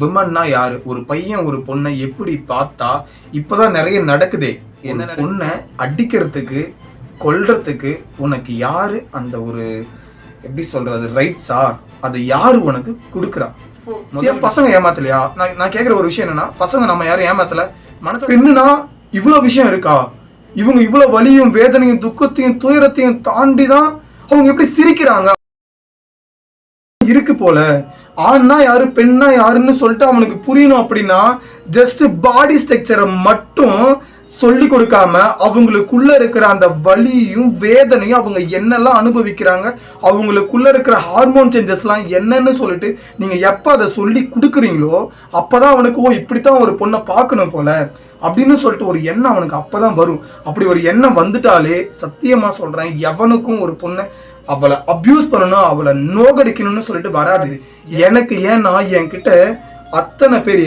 விமன்னா யாரு? ஒரு பையன் ஒரு பொண்ணை எப்படி பார்த்தா இப்பதான் நிறைய நடக்குதே. என்ன பொண்ணை அடிக்கிறதுக்கு கொல்றதுக்கு உனக்கு யாரு அந்த ஒரு எப்படி சொல்றது ரைட்ஸா அதை யாரு உனக்கு கொடுக்குறா? ஏன் பசங்க ஏமாத்தலையா? நான் நான் கேக்குற ஒரு விஷயம் என்னன்னா பசங்க நம்ம யாரும் ஏமாத்தல. மனசு பெண்ணுனா இவ்வளவு விஷயம் இருக்கா? இவங்க இவ்வளவு வலியும் வேதனையும் துக்கத்தையும் துயரத்தையும் தாண்டி தான் அவங்க எப்படி சிரிக்கிறாங்க? இருக்கு போல. ஆண்னா யாரு பெண்ணா யாருன்னு சொல்லிட்டு அவனுக்கு புரியணும் அப்படின்னா ஜஸ்ட் பாடி ஸ்ட்ரக்சரை மட்டும் சொல்லி கொடுக்காம அவங்களுக்குள்ள இருக்கிற அந்த வலியும் வேதனையும் அவங்க என்னெல்லாம் அனுபவிக்கிறாங்க அவங்களுக்குள்ள இருக்கிற ஹார்மோன் சேஞ்சஸ்லாம் என்னன்னு சொல்லிட்டு நீங்க எப்ப அதை சொல்லி கொடுக்குறீங்களோ அப்பதான் அவனுக்கு ஓ இப்படித்தான் ஒரு பொண்ணை பார்க்கணும் போல அப்படின்னு சொல்லிட்டு ஒரு எண்ணம் அவனுக்கு அப்பதான் வரும். அப்படி ஒரு எண்ணம் வந்துட்டாலே சத்தியமா சொல்றேன் எவனுக்கும் ஒரு பொண்ணை அவளை அப்யூஸ் பண்ணணும் அவளை நோகடிக்கணும்னு சொல்லிட்டு வராது. எனக்கு ஏன்னா என்கிட்ட அத்தனை பேர்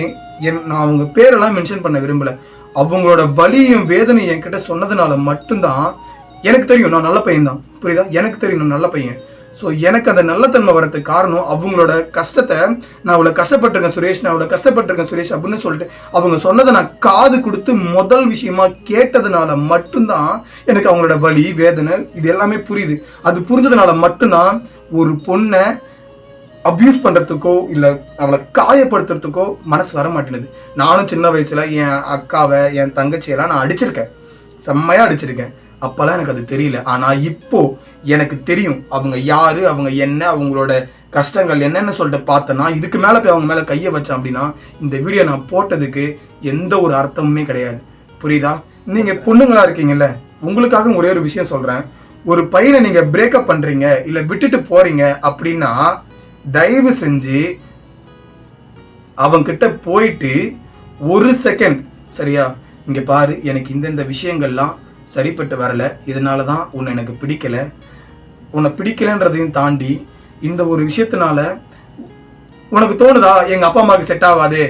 என் நான் அவங்க பேரெல்லாம் மென்ஷன் பண்ண விரும்பல. அவங்களோட வலியும் வேதனையும் என்கிட்ட சொன்னதுனால மட்டும்தான் எனக்கு தெரியும் நான் நல்ல பையன் தான் புரியுதா? எனக்கு தெரியும் நான் நல்ல பையன். ஸோ எனக்கு அந்த நல்லத்தன்மை வரதுக்கு காரணம் அவங்களோட கஷ்டத்தை நான் அவ்வளோ கஷ்டப்பட்டிருக்கேன் சுரேஷ் நான் அவ்வளோ கஷ்டப்பட்டிருக்கேன் சுரேஷ் அப்படின்னு சொல்லிட்டு அவங்க சொன்னதை நான் காது கொடுத்து முதல் விஷயமா கேட்டதுனால மட்டும்தான் எனக்கு அவங்களோட வலி வேதனை இது எல்லாமே புரியுது. அது புரிஞ்சதுனால மட்டும்தான் ஒரு பொண்ணை அப்யூஸ் பண்ணுறதுக்கோ இல்லை அவளை காயப்படுத்துறதுக்கோ மனசு வர மாட்டேங்குது. நானும் சின்ன வயசில் என் அக்காவை என் தங்கச்சியெல்லாம் நான் அடிச்சிருக்கேன். செம்மையாக அடிச்சிருக்கேன். அப்போல்லாம் எனக்கு அது தெரியல. ஆனால் இப்போது எனக்கு தெரியும். அவங்க யாரு அவங்க என்ன அவங்களோட கஷ்டங்கள் என்னென்னு சொல்லிட்டு பார்த்தேன்னா இதுக்கு மேலே போய் அவங்க மேலே கையை வச்சேன் அப்படின்னா இந்த வீடியோ நான் போட்டதுக்கு எந்த ஒரு அர்த்தமுமே கிடையாது. புரியுதா? நீங்கள் பொண்ணுங்களா இருக்கீங்கல்ல உங்களுக்காக ஒரே ஒரு விஷயம் சொல்கிறேன் ஒரு பையனை நீங்கள் பிரேக்கப் பண்ணுறீங்க இல்லை விட்டுட்டு போகிறீங்க அப்படின்னா தயவு செஞ்சு அவங்கிட்ட போயிட்டு ஒரு செகண்ட் சரியா? இங்கே பாரு எனக்கு இந்தந்த விஷயங்கள்லாம் சரிப்பட்டு வரல. இதனால தான் உன்னை எனக்கு பிடிக்கலை. உன்னை பிடிக்கலன்றதையும் தாண்டி இந்த ஒரு விஷயத்தினால உனக்கு தோணுதா? எங்கள் அப்பா அம்மாவுக்கு செட் ஆகாது.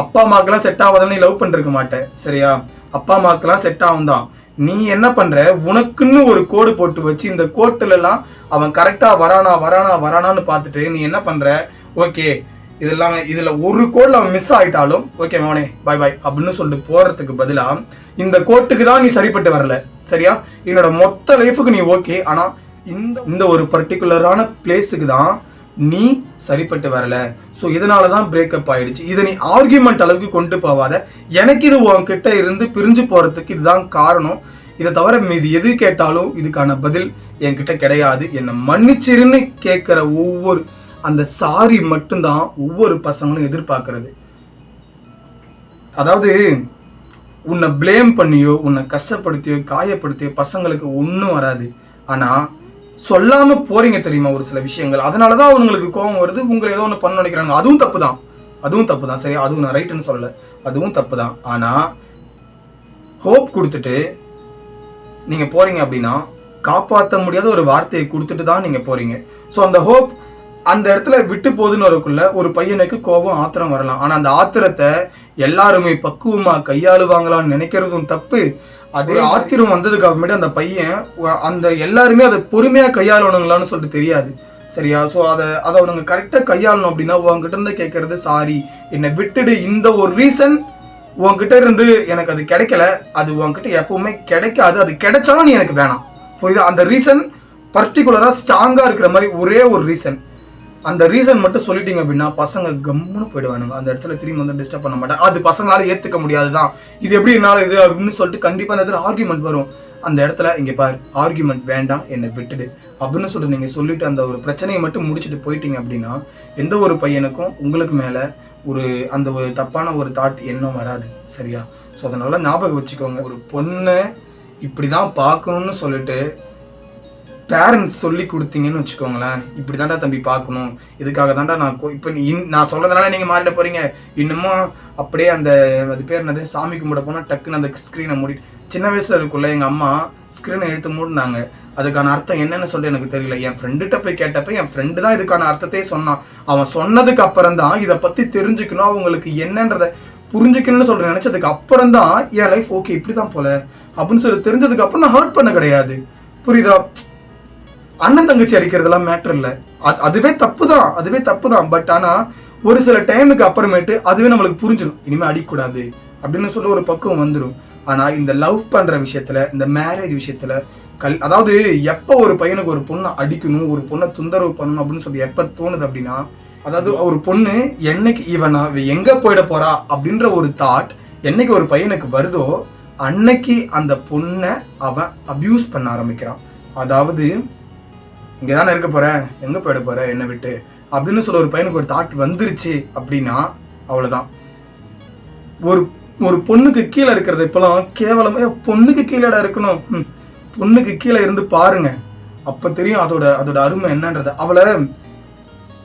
அப்பா அம்மாக்கெல்லாம் செட் ஆகாதுன்னு நீ லவ் பண்ணிருக்க மாட்டேன் சரியா? அப்பா அம்மாக்கெல்லாம் செட் ஆகும் தான் நீ என்ன பண்ற? உனக்குன்னு ஒரு கோடு போட்டு வச்சு இந்த கோட்டுல எல்லாம் அவன் கரெக்டா வரானா வரானா வரானான்னு பார்த்துட்டு நீ என்ன பண்ற? ஓகே இதெல்லாம் இதில் ஒரு கோடில் அவன் மிஸ் ஆகிட்டாலும் ஓகே மோனே பை பாய் அப்படின்னு சொல்லிட்டு போகிறதுக்கு பதிலாக இந்த கோட்டுக்கு தான் நீ சரிப்பட்டு வரல சரியா? என்னோட மொத்த லைஃபுக்கு நீ ஓகே ஆனால் இந்த இந்த ஒரு பர்டிகுலரான பிளேஸுக்கு தான் நீ சரிப்பட்டு வரல. ஸோ இதனால தான் பிரேக்கப் ஆயிடுச்சு. இதை நீ ஆர்கியூமெண்ட் அளவுக்கு கொண்டு போவாத. எனக்கு இது உன்கிட்ட இருந்து பிரிஞ்சு போகிறதுக்கு இதுதான் காரணம். இதை தவிர மீது எது கேட்டாலும் இதுக்கான பதில் என்கிட்ட கிடையாது. என்னை மன்னிச்சிருன்னு கேட்குற ஒவ்வொரு அந்த சாரி மட்டும்தான் ஒவ்வொரு பசங்களும் எதிர்பார்க்கறது. அதாவது உன்னை ப்ளேம் பண்ணியோ உன்னை கஷ்டப்படுத்தியோ காயப்படுத்தியோ பசங்களுக்கு ஒன்றும் வராது. ஆனால் சொல்லாமல் போறீங்க தெரியுமா ஒரு சில விஷயங்கள்? அதனால தான் அவங்களுக்கு கோபம் வருது உங்களை ஏதோ ஒன்று பண்ண நினைக்கிறாங்க. அதுவும் தப்பு தான் அதுவும் தப்பு தான் சரி அதுவும் நான் ரைட்டுன்னு சொல்லலை. அதுவும் தப்பு தான் ஆனால் ஹோப் கொடுத்துட்டு நீங்கள் போறீங்க அப்படின்னா காப்பாற்ற முடியாத ஒரு வார்த்தையை கொடுத்துட்டு தான் நீங்கள் போறீங்க. ஸோ அந்த ஹோப் அந்த இடத்துல விட்டு போகுதுன்னு வரக்குள்ள ஒரு பையனுக்கு கோபம் ஆத்திரம் வரலாம். ஆனா அந்த ஆத்திரத்தை எல்லாருமே பக்குவமா கையாளுவாங்களான்னு நினைக்கிறதும் தப்பு. அதே ஆத்திரம் வந்ததுக்கு அப்புறமேட்டு அந்த பையன் அந்த எல்லாருமே அதை பொறுமையா கையாளணுங்களான்னு சொல்லிட்டு தெரியாது. சரியா? ஸோ அதை அதை அவனுங்க கரெக்டாக கையாளணும் அப்படின்னா உங்ககிட்ட இருந்து கேட்கறது சாரி என்னை விட்டுடு. இந்த ஒரு ரீசன் உன்கிட்ட இருந்து எனக்கு அது கிடைக்கல. அது உன்கிட்ட எப்பவுமே கிடைக்காது. அது கிடைச்சாலும் நீ எனக்கு வேணாம். புரியுதா? அந்த ரீசன் பர்டிகுலராக ஸ்ட்ராங்காக இருக்கிற மாதிரி ஒரே ஒரு ரீசன் அந்த ரீசன் மட்டும் சொல்லிட்டீங்க அப்படின்னா பசங்க கம்முன்னு போயிடுவானுங்க. அந்த இடத்துல திரும்பி வந்து டிஸ்டர்ப் பண்ண மாட்டாங்க அது பசங்களால ஏத்துக்க முடியாதுதான். இது எப்படி என்னால இது அப்படின்னு சொல்லிட்டு கண்டிப்பா அந்த இடத்துல ஆர்குமெண்ட் வரும். அந்த இடத்துல இங்க பாரு ஆர்குமெண்ட் வேண்டாம் என்னை விட்டுடு. அப்படின்னு சொல்லிட்டு நீங்க சொல்லிட்டு அந்த ஒரு பிரச்சனையை மட்டும் முடிச்சுட்டு போயிட்டீங்க அப்படின்னா எந்த ஒரு பையனுக்கும் உங்களுக்கு மேல ஒரு அந்த ஒரு தப்பான ஒரு தாட் எண்ணம் வராது. சரியா? ஸோ அதனால ஞாபகம் வச்சுக்கோங்க. ஒரு பொண்ணை இப்படிதான் பார்க்கணும்னு சொல்லிட்டு பேரண்ட்ஸ் சொல்லி கொடுத்தீங்கன்னு வச்சுக்கோங்களேன். இப்படி தாண்டா தம்பி பார்க்கணும். இதுக்காக தாண்டா நான் கோ- இப்போ நீ- இன்- நான் சொல்கிறதுனால நீங்கள் மாறிட போகிறீங்க இன்னமும் அப்படியே அந்த அது பேர் என்னது? சாமி கும்பிட போனால் டக்குன்னு அந்த ஸ்க்ரீனை மூடிட்டு சின்ன வயசுல இருக்குள்ள எங்கள் அம்மா ஸ்க்ரீனை எடுத்து மூடினாங்க. அதுக்கான அர்த்தம் என்னன்னு சொல்லி எனக்கு தெரியல. என் ஃப்ரெண்டுகிட்ட போய் கேட்டப்ப என் ஃப்ரெண்டு தான் இதுக்கான அர்த்தத்தையே சொன்னான். அவன் சொன்னதுக்கு அப்புறம் தான் இதை பற்றி தெரிஞ்சுக்கணும். அவங்களுக்கு என்னன்றத புரிஞ்சுக்கணும்னு சொல்ற நினைச்சதுக்கு அப்புறம் தான் என் லைஃப் ஓகே இப்படி தான் போல. அப்படின்னு சொல்லி தெரிஞ்சதுக்கு அப்புறம் நான் ஹர்ட் பண்ண கிடையாது. புரியுதா? அண்ணன் தங்கச்சி அடிக்கிறதெல்லாம் மேட்டர் இல்லை. அது அதுவே தப்பு தான் அதுவே தப்பு தான் பட் ஆனால் ஒரு சில டைமுக்கு அப்புறமேட்டு அதுவே நம்மளுக்கு புரிஞ்சிடும். இனிமே அடிக்கக்கூடாது அப்படின்னு சொல்லி ஒரு பக்குவம் வந்துடும் ஆனா இந்த லவ் பண்ற விஷயத்துல இந்த மேரேஜ் விஷயத்துல கல் அதாவது எப்போ ஒரு பையனுக்கு ஒரு பொண்ணை அடிக்கணும் ஒரு பொண்ணை தொந்தரவு பண்ணணும் அப்படின்னு சொல்லி எப்போ தோணுது அப்படின்னா அதாவது ஒரு பொண்ணு என்னைக்கு இவன் எங்க போயிட போறா அப்படின்ற ஒரு தாட் என்னைக்கு ஒரு பையனுக்கு வருதோ அன்னைக்கு அந்த பொண்ணை அவன் அபியூஸ் பண்ண ஆரம்பிக்கிறான். அதாவது இங்கே தானே இருக்க போகிறேன் எங்க போயிட போற? என்னை விட்டு. அப்படின்னு சொல்ல ஒரு பையனுக்கு ஒரு தாட் வந்துருச்சு அப்படின்னா அவ்வளோதான் ஒரு ஒரு பொண்ணுக்கு கீழே இருக்கிறது இப்போலாம் கேவலமே பொண்ணுக்கு கீழேடா இருக்கணும். பொண்ணுக்கு கீழே இருந்து பாருங்க. அப்ப தெரியும் அதோட அதோட அருமை என்னன்றது. அவளை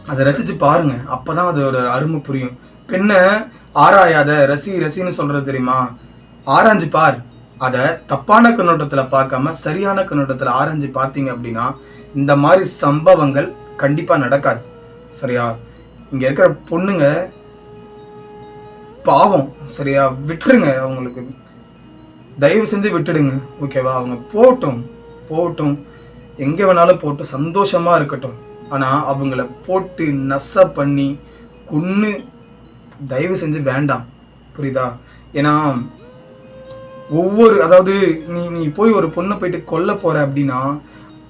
அதை ரசிச்சு பாருங்க. அப்பதான் அதோட அருமை புரியும். பெண்ணை ஆராயாத ரசி ரசின்னு சொல்றது தெரியுமா? ஆராய்ஞ்சு பார். அதை தப்பான கண்ணோட்டத்துல பார்க்காம சரியான கண்ணோட்டத்துல ஆராய்ஞ்சு பார்த்தீங்க அப்படின்னா இந்த மாதிரி சம்பவங்கள் கண்டிப்பாக நடக்காது. சரியா? இங்கே இருக்கிற பொண்ணுங்க பாவம். சரியா? விட்டுருங்க அவங்களுக்கு. தயவு செஞ்சு விட்டுடுங்க. ஓகேவா அவங்க போகட்டும் போகட்டும் எங்கே வேணாலும் போட்டு சந்தோஷமாக இருக்கட்டும். ஆனால் அவங்கள போட்டு நச பண்ணி கொன்று தயவு செஞ்சு வேண்டாம். புரியுதா? ஏன்னா ஒவ்வொரு அதாவது நீ நீ போய் ஒரு பொண்ணை போயிட்டு கொல்ல போகிற அப்படின்னா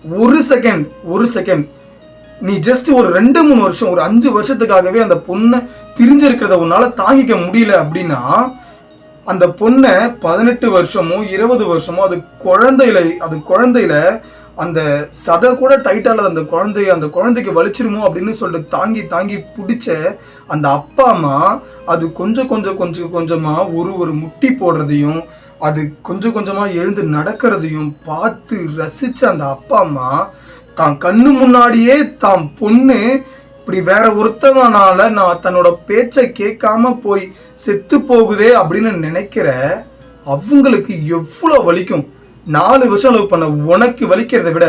ஒரு செகண்ட் ஒரு செகண்ட் நீ ஜஸ்ட் ஒரு ரெண்டு மூணு வருஷம் ஒரு அஞ்சு வருஷத்துக்காகவே அந்த பொண்ணை பிரிஞ்சிருக்கிறத உன்னால தாங்கிக்க முடியல அப்படின்னா அந்த பொண்ணை பதினெட்டு வருஷமோ இருபது வருஷமோ அது குழந்தையில அது குழந்தையில அந்த சதை கூட டைட்டால அந்த குழந்தைய அந்த குழந்தைக்கு வலிச்சிருமோ அப்படின்னு சொல்லிட்டு தாங்கி தாங்கி பிடிச்ச அந்த அப்பா அம்மா அது கொஞ்சம் கொஞ்சம் கொஞ்சம் கொஞ்சமா ஒரு ஒரு முட்டி போடுறதையும் அது கொஞ்சம் கொஞ்சமாக எழுந்து நடக்கிறதையும் பார்த்து ரசித்த அந்த அப்பா அம்மா தான் கண்ணு முன்னாடியே தான் பொண்ணு. இப்படி வேற ஒருத்தவனால நான் தன்னோட பேச்சை கேட்காம போய் செத்து போகுதே அப்படின்னு நினைக்கிற அவங்களுக்கு எவ்வளோ வலிக்கும். நாலு வருஷம் லவ் பண்ண உனக்கு வலிக்கிறத விட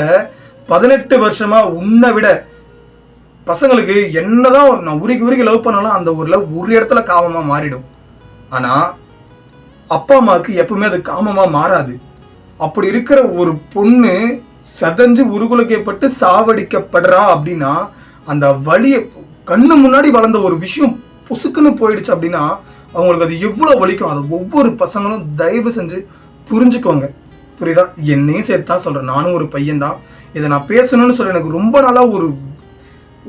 பதினெட்டு வருஷமா உன்னை விட பசங்களுக்கு என்னதான் நான் உருகி உருகி லவ் பண்ணாலும் அந்த ஒரு லவ் ஒரு இடத்துல காவமாக மாறிடும். ஆனால் அப்பா அம்மாவுக்கு எப்பவுமே அது காமமாக மாறாது. அப்படி இருக்கிற ஒரு பொண்ணு சதஞ்சு உருகுலைக்கப்பட்டு சாவடிக்கப்படுறா அப்படின்னா அந்த வலியை கண்ணு முன்னாடி வளர்ந்த ஒரு விஷயம் பொசுக்குன்னு போயிடுச்சு அப்படின்னா அவங்களுக்கு அது எவ்வளோ வலிக்கும்? அதை ஒவ்வொரு பசங்களும் தயவு செஞ்சு புரிஞ்சுக்கோங்க. புரியுதா? என்னையும் சேர்த்து தான் சொல்கிறேன் நானும் ஒரு பையன்தான். இதை நான் பேசணும்னு சொல்லி எனக்கு ரொம்ப நாளாக ஒரு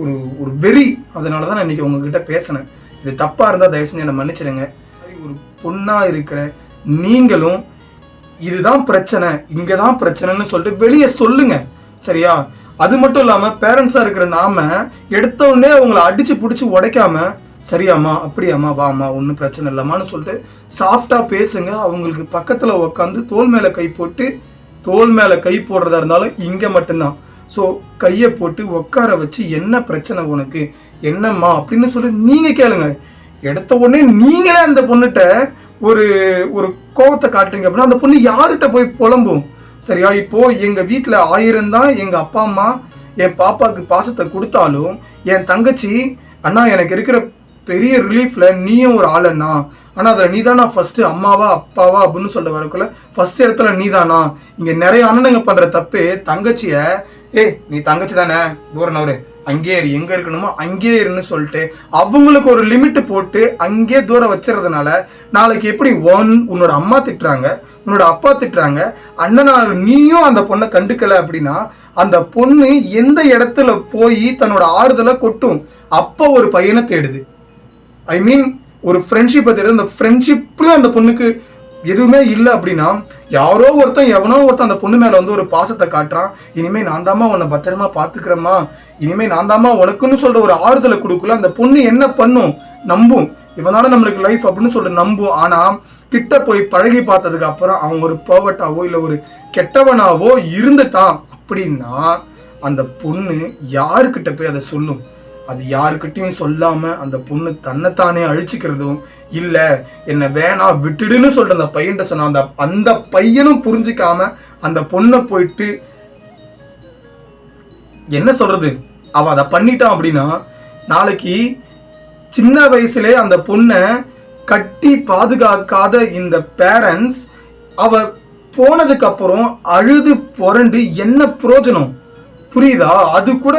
ஒரு ஒரு வெறி. அதனால தான் நான் இன்றைக்கி உங்ககிட்ட பேசினேன். இது தப்பாக இருந்தால் தயவு செஞ்சு என்னை மன்னிச்சிடுங்க. பொண்ணாக இருக்கிற நீங்களும் இதுதான் பிரச்சனை இங்கே தான் பிரச்சனைன்னு சொல்லிட்டு வெளியே சொல்லுங்க. சரியா? அது மட்டும் இல்லாமல் பேரண்ட்ஸாக இருக்கிற நாம எடுத்த உடனே அவங்கள அடிச்சு பிடிச்சி உடைக்காம சரியாம்மா அப்படியாம்மா வாம்மா ஒன்றும் பிரச்சனை இல்லைம்மான்னு சொல்லிட்டு சாஃப்டாக பேசுங்க. அவங்களுக்கு பக்கத்தில் உக்காந்து தோல் மேலே கை போட்டு தோல் மேலே கை போடுறதா இருந்தாலும் இங்கே மட்டும்தான். ஸோ கையை போட்டு உட்கார வச்சு என்ன பிரச்சனை உனக்கு? என்னம்மா? அப்படின்னு சொல்லி நீங்கள் கேளுங்க. எடுத்த உடனே நீங்களே அந்த பொண்ணுகிட்ட ஒரு ஒரு கோபத்தை காட்டுறீங்க அப்படின்னா அந்த பொண்ணு யார்கிட்ட போய் புலம்பும்? சரியா? இப்போ எங்க வீட்டில் ஆயிரம் தான் எங்க அப்பா அம்மா என் பாப்பாவுக்கு பாசத்தை கொடுத்தாலும் என் தங்கச்சி அண்ணா எனக்கு இருக்கிற பெரிய ரிலீஃப்ல நீயும் ஒரு ஆளண்ணா. ஆனால் அதில் நீ தானா ஃபஸ்ட்டு அம்மாவா அப்பாவா அப்படின்னு சொல்ல வரக்குள்ள ஃபஸ்ட் இடத்துல நீதானா இங்கே நிறைய அண்ணனுங்க பண்ணுற தப்பு தங்கச்சியை ஏய் நீ தங்கச்சி தானே? தூரம் அங்கேயே இரு எங்கே இருக்கணுமோ அங்கேயே இருன்னு சொல்லிட்டு அவங்களுக்கு ஒரு லிமிட்டு போட்டு அங்கேயே தூரம் வச்சுறதுனால நாளைக்கு எப்படி ஒன் உன்னோட அம்மா திட்டுறாங்க உன்னோட அப்பா திட்டுறாங்க அண்ணனார் நீயும் அந்த பொண்ணை கண்டுக்கல அப்படின்னா அந்த பொண்ணு எந்த இடத்துல போய் தன்னோட ஆறுதலை கொட்டும்? அப்போ ஒரு பையனை தேடுது. ஐ மீன் ஒரு ஃப்ரெண்ட்ஷிப்பை தேடுது. அந்த ஃப்ரெண்ட்ஷிப்லயும் அந்த பொண்ணுக்கு எதுவுமே இல்லை அப்படின்னா யாரோ ஒருத்தன் எவனோ ஒருத்தன் அந்த பொண்ணு மேலே வந்து ஒரு பாசத்தை காட்டுறான். இனிமேல் நான் தாம்மா உன்னை பத்திரமா பார்த்துக்கிறேம்மா. இனிமேல் நான் தாம்மா உனக்குன்னு சொல்கிற ஒரு ஆறுதலை கொடுக்கல. அந்த பொண்ணு என்ன பண்ணும்? நம்பும். இவனால நம்மளுக்கு லைஃப் அப்படின்னு சொல்லிட்டு நம்பும். ஆனால் கிட்ட போய் பழகி பார்த்ததுக்கு அப்புறம் அவன் ஒரு பர்வட்டாவோ இல்லை ஒரு கெட்டவனாவோ இருந்துட்டான் அப்படின்னா அந்த பொண்ணு யாருக்கிட்ட போய் அதை சொல்லும்? அது யாருக்கிட்டையும் சொல்லாம அந்த பொண்ணு தன்னைத்தானே அழிச்சுக்கிறதும் இல்ல என்ன வேணாம் விட்டுடுன்னு சொல்ற அந்த பையன்ட்ட சொன்ன அந்த அந்த பையனும் புரிஞ்சுக்காம அந்த பொண்ணை போயிட்டு என்ன சொல்றது? அவ அதை பண்ணிட்டான் அப்படின்னா நாளைக்கு சின்ன வயசுலே அந்த பொண்ணை கட்டி பாதுகாக்காத இந்த பேரண்ட்ஸ் அவ போனதுக்கு அப்புறம் அழுது புரண்டு என்ன பிரயோஜனம்? புரியுதா? அது கூட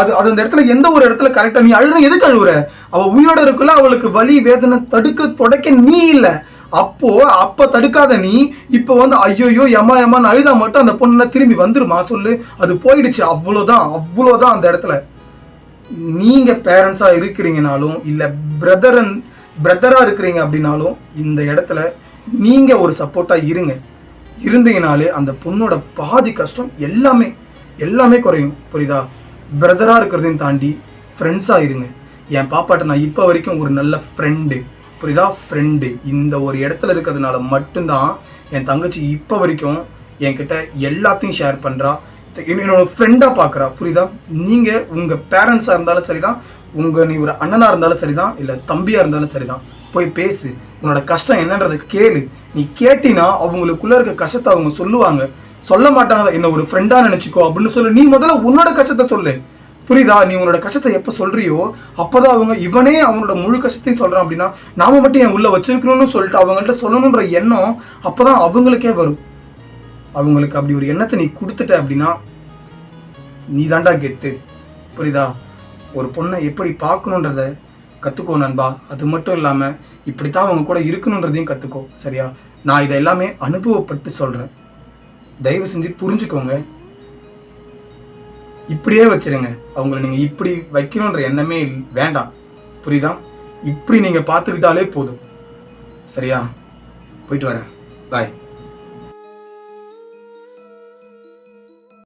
அது அது அந்த இடத்துல எந்த ஒரு இடத்துல கரெக்டாக நீ அழுற எதுக்கு அழுகுற அவள் உயிரோட இருக்குல்ல அவளுக்கு வலி வேதனை தடுக்க தொடக்க நீ இல்லை. அப்போ அப்ப தடுக்காத நீ இப்போ வந்து ஐயோயோ எம்மா எம்மான்னு அழுதா மட்டும் அந்த பொண்ணு திரும்பி வந்துருமா சொல்லு. அது போயிடுச்சு. அவ்வளோதான் அவ்வளோதான் அந்த இடத்துல. நீங்க பேரண்ட்ஸா இருக்கிறீங்கனாலும் இல்லை பிரதரன் பிரதரா இருக்கிறீங்க அப்படின்னாலும் இந்த இடத்துல நீங்க ஒரு சப்போர்ட்டா இருங்க. இருந்தீங்கனாலே அந்த பொண்ணோட பாதி கஷ்டம் எல்லாமே எல்லாமே குறையும். புரியுதா? பிரதராக இருக்கிறதையும் தாண்டி ஃப்ரெண்ட்ஸாக இருங்க. என் பாப்பாட்ட நான் இப்போ வரைக்கும் ஒரு நல்ல ஃப்ரெண்டு புரியுதா? ஃப்ரெண்டு இந்த ஒரு இடத்துல இருக்கிறதுனால மட்டும்தான் என் தங்கச்சி இப்போ வரைக்கும் என்கிட்ட எல்லாத்தையும் ஷேர் பண்ணுறா என்னோட ஃப்ரெண்டாக பார்க்குறா புரியுதா? நீங்கள் உங்கள் பேரண்ட்ஸாக இருந்தாலும் சரி தான் உங்கள் நீ ஒரு அண்ணனாக இருந்தாலும் சரி தான் இல்லை தம்பியாக இருந்தாலும் சரி தான் போய் பேசு. உன்னோட கஷ்டம் என்னன்றதை கேளு. நீ கேட்டினா அவங்களுக்குள்ளே இருக்க கஷ்டத்தை அவங்க சொல்லுவாங்க. சொல்ல மாட்டாங்களா? என்ன ஒரு ஃப்ரெண்டாக நினச்சிக்கோ அப்படின்னு சொல்லு. நீ முதல்ல உன்னோட கஷ்டத்தை சொல்லு. புரியுதா? நீ உன்னோட கஷ்டத்தை எப்போ சொல்றியோ அப்போதான் அவங்க இவனே அவனோட முழு கஷ்டத்தையும் சொல்கிறான் அப்படின்னா நாம மட்டும் என் உள்ள வச்சிருக்கணும்னு சொல்லிட்டு அவங்கள்ட்ட சொல்லணுன்ற எண்ணம் அப்போதான் அவங்களுக்கே வரும். அவங்களுக்கு அப்படி ஒரு எண்ணத்தை நீ கொடுத்துட்ட அப்படின்னா நீ தாண்டா கெத்து. புரியுதா? ஒரு பொண்ணை எப்படி பார்க்கணுன்றத கற்றுக்கோ நண்பா. அது மட்டும் இல்லாமல் இப்படி தான் அவங்க கூட இருக்கணுன்றதையும் கற்றுக்கோ சரியா? நான் இதை எல்லாமே அனுபவப்பட்டு சொல்கிறேன் தயவு செஞ்சு புரிஞ்சுக்கோங்க. இப்படியே வச்சிருங்க. அவங்கள நீங்கள் இப்படி வைக்கணுன்ற எண்ணமே வேண்டாம். புரியுதா? இப்படி நீங்கள் பார்த்துக்கிட்டாலே போதும். சரியா? போயிட்டு வரேன். பாய்